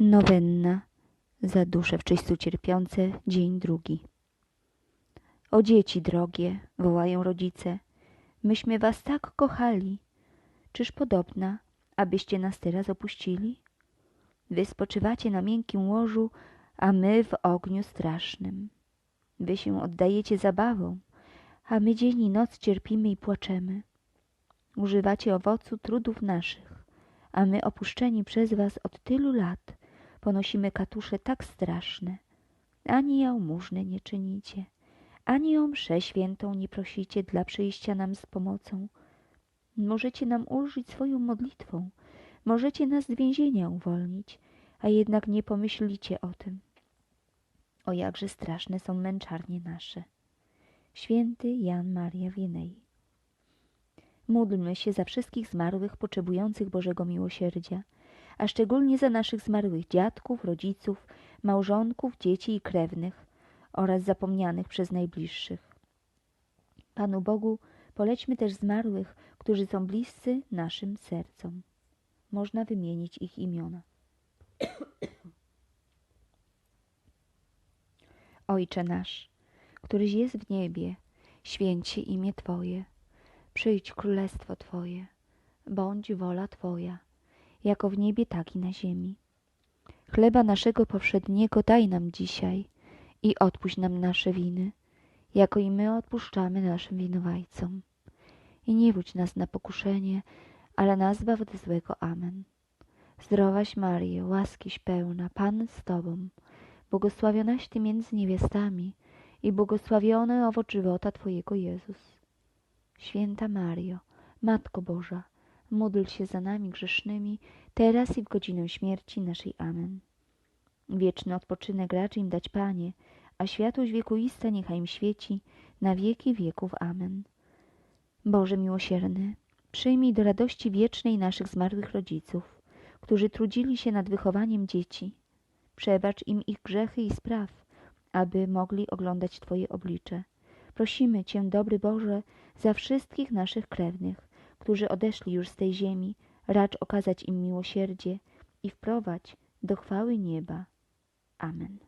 Nowenna za dusze w czyśćcu cierpiące, dzień drugi. O dzieci drogie, wołają rodzice, myśmy was tak kochali. Czyż podobna, abyście nas teraz opuścili? Wy spoczywacie na miękkim łożu, a my w ogniu strasznym. Wy się oddajecie zabawą, a my dzień i noc cierpimy i płaczemy. Używacie owocu trudów naszych, a my opuszczeni przez was od tylu lat ponosimy katusze tak straszne. Ani jałmużny nie czynicie, ani o mszę świętą nie prosicie dla przyjścia nam z pomocą. Możecie nam ulżyć swoją modlitwą, możecie nas z więzienia uwolnić, a jednak nie pomyślicie o tym. O jakże straszne są męczarnie nasze. Święty Jan Maria Winej. Módlmy się za wszystkich zmarłych potrzebujących Bożego miłosierdzia, a szczególnie za naszych zmarłych dziadków, rodziców, małżonków, dzieci i krewnych oraz zapomnianych przez najbliższych. Panu Bogu polećmy też zmarłych, którzy są bliscy naszym sercom. Można wymienić ich imiona. Ojcze nasz, któryś jest w niebie, święć się imię Twoje, przyjdź królestwo Twoje, bądź wola Twoja, jako w niebie, tak i na ziemi. Chleba naszego powszedniego daj nam dzisiaj i odpuść nam nasze winy, jako i my odpuszczamy naszym winowajcom. I nie wódź nas na pokuszenie, ale nas zbaw od złego. Amen. Zdrowaś Maryjo, łaskiś pełna, Pan z Tobą, błogosławionaś Ty między niewiastami i błogosławiony owoc żywota Twojego Jezus. Święta Mario, Matko Boża, módl się za nami grzesznymi, teraz i w godzinę śmierci naszej. Amen. Wieczny odpoczynek racz im dać Panie, a światłość wiekuista niechaj im świeci na wieki wieków. Amen. Boże miłosierny, przyjmij do radości wiecznej naszych zmarłych rodziców, którzy trudzili się nad wychowaniem dzieci. Przebacz im ich grzechy i spraw, aby mogli oglądać Twoje oblicze. Prosimy Cię, dobry Boże, za wszystkich naszych krewnych, którzy odeszli już z tej ziemi, racz okazać im miłosierdzie i wprowadź do chwały nieba. Amen.